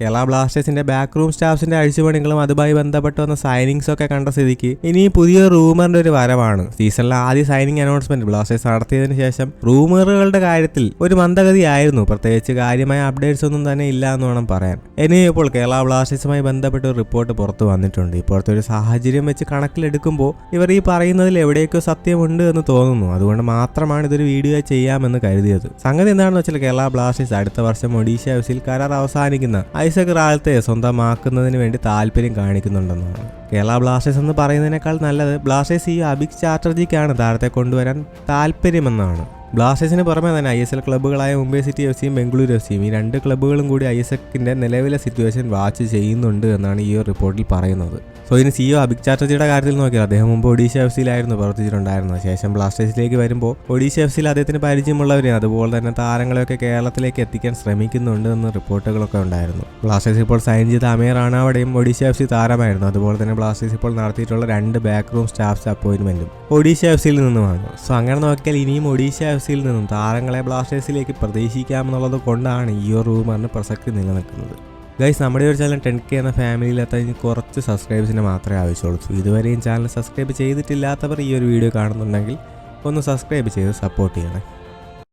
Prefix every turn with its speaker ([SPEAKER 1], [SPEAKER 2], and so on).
[SPEAKER 1] കേരള ബ്ലാസ്റ്റേഴ്സിന്റെ back room സ്റ്റാഫ്സിന്റെ അഴിച്ചുപണികളും അതുമായി ബന്ധപ്പെട്ട് വന്ന സൈനിങ്സ് ഒക്കെ കണ്ട സ്ഥിതിക്ക് ഇനി പുതിയ റൂമറിന്റെ ഒരു വരവാണ്. സീസണിലെ ആദ്യ സൈനിങ് അനൗൺസ്മെന്റ് ബ്ലാസ്റ്റേഴ്സ് നടത്തിയതിനു ശേഷം റൂമറുകളുടെ കാര്യത്തിൽ ഒരു മന്ദഗതിയായിരുന്നു. പ്രത്യേകിച്ച് കാര്യമായ അപ്ഡേറ്റ്സ് ഒന്നും തന്നെ ഇല്ല എന്ന് വേണം പറയാൻ. ഇനി ഇപ്പോൾ കേരള ബ്ലാസ്റ്റേഴ്സുമായി ബന്ധപ്പെട്ട് ഒരു റിപ്പോർട്ട് പുറത്തു വന്നിട്ടുണ്ട്. ഇപ്പോഴത്തെ ഒരു സാഹചര്യം വെച്ച് കണക്കിലെടുക്കുമ്പോൾ ഇവർ ഈ പറയുന്നതിൽ എവിടെയൊക്കെ സത്യമുണ്ട് എന്ന് തോന്നുന്നു. അതുകൊണ്ട് മാത്രമാണ് ഇതൊരു വീഡിയോ ചെയ്യാമെന്ന് കരുതിയത്. സംഗതി എന്താണെന്ന് വെച്ചാൽ കേരള ബ്ലാസ്റ്റേഴ്സ് അടുത്ത വർഷം ഒഡീഷ ഹൗസിൽ കരാർ അവസാനിക്കുന്ന ഐസക് റാലത്തെ സ്വന്തമാക്കുന്നതിന് വേണ്ടി താല്പര്യം കാണിക്കുന്നുണ്ടെന്നാണ്. കേരള ബ്ലാസ്റ്റേഴ്സ് എന്ന് പറയുന്നതിനേക്കാൾ നല്ലത് ബ്ലാസ്റ്റേഴ്സ് ഈ അഭിക് ചാറ്റർജിക്കാണ് താരത്തെ കൊണ്ടുവരാൻ താല്പര്യമെന്നാണ്. ബ്ലാസ്റ്റേഴ്സിന് പുറമെ തന്നെ ഐ എസ് എൽ ക്ലബ്ബുകളായ മുംബൈ സിറ്റി എഫ് സിയും ബംഗളൂരു എഫ് സിയും ഈ രണ്ട് ക്ലബ്ബുകളും കൂടി ഐ എസ് എക്കിന്റെ നിലവിലെ സിറ്റുവേഷൻ വാച്ച് ചെയ്യുന്നുണ്ട് എന്നാണ് ഈ ഒരു റിപ്പോർട്ടിൽ പറയുന്നത്. സോ ഇനി സിഒ അഭിക് ചാറ്റർജിയുടെ കാര്യത്തിൽ നോക്കിയാൽ അദ്ദേഹം മുമ്പ് ഒഡീഷ എഫ് സിയിലായിരുന്നു പ്രവർത്തിച്ചിട്ടുണ്ടായിരുന്നത്. ശേഷം ബ്ലാസ്റ്റേഴ്സിലേക്ക് വരുമ്പോൾ ഒഡീഷ എഫ് സിയിൽ അദ്ദേഹത്തിന് പരിചയമുള്ളവരെയും അതുപോലെ തന്നെ താരങ്ങളെയൊക്കെ കേരളത്തിലേക്ക് എത്തിക്കാൻ ശ്രമിക്കുന്നുണ്ട് എന്ന് റിപ്പോർട്ടുകളൊക്കെ ഉണ്ടായിരുന്നു. ബ്ലാസ്റ്റേഴ്സ് ഇപ്പോൾ സൈൻ ചെയ്ത അമീർ റാണാവടെയും ഒഡീഷ എഫ് സി താരമായിരുന്നു. അതുപോലെ തന്നെ ബ്ലാസ്റ്റേഴ്സ് ഇപ്പോൾ നടത്തിയിട്ടുള്ള രണ്ട് ബാക്ക് റൂം സ്റ്റാഫ്സ് അപ്പോയിന്റ്മെന്റും ഒഡീഷ എഫ് സിയിൽ നിന്നുമാണ്. സോ അങ്ങനെ നോക്കിയാൽ ഇനിയും ഒഡീഷ എഫ് സിയിൽ നിന്നും താരങ്ങളെ ബ്ലാസ്റ്റേഴ്സിലേക്ക് പ്രതീക്ഷിക്കാമെന്നുള്ളത് കൊണ്ടാണ് ഈ ഒരു റൂമറിന് പ്രസക്തി നിലനിൽക്കുന്നത്. ഗൈസ് നമ്മുടെ ഒരു ചാനൽ ടെൻ കെ എന്ന ഫാമിലിയിലെത്താൻ ഇനി കുറച്ച് സബ്സ്ക്രൈബേഴ്സിന് മാത്രമേ ആവശ്യമുള്ളൂ. ഇതുവരെയും ചാനൽ സബ്സ്ക്രൈബ് ചെയ്തിട്ടില്ലാത്തവർ ഈ ഒരു വീഡിയോ കാണുന്നുണ്ടെങ്കിൽ ഒന്ന് സബ്സ്ക്രൈബ് ചെയ്ത് സപ്പോർട്ട് ചെയ്യണേ.